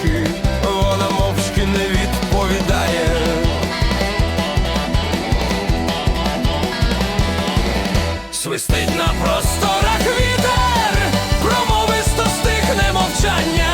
мовчки, вона мовчки не відповідає. Свистить на просторах вітер, промовисто стихне мовчання.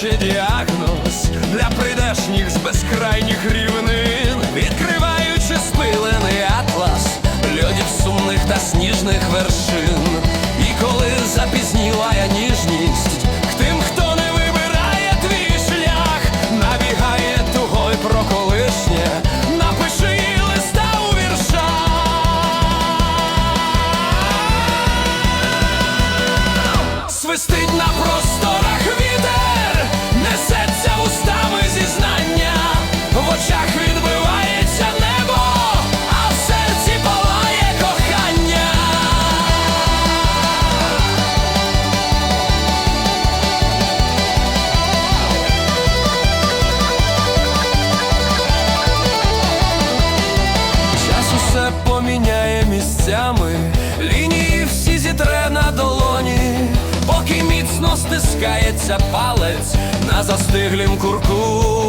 ще діагноз для прийдешніх з безкрайніх рівнин, відкриваючи спилений атлас льодів сумних та сніжних вершин. І коли запізніла я ніжність, к тим, хто не вибирає твій шлях, набігає тугой про колишнє. Свистить на просторах вітер очах відбивається небо, а в серці палає кохання. Час усе поміняє місцями, лінії всі зітре на долоні, поки міцно стискається палець на застиглім курку.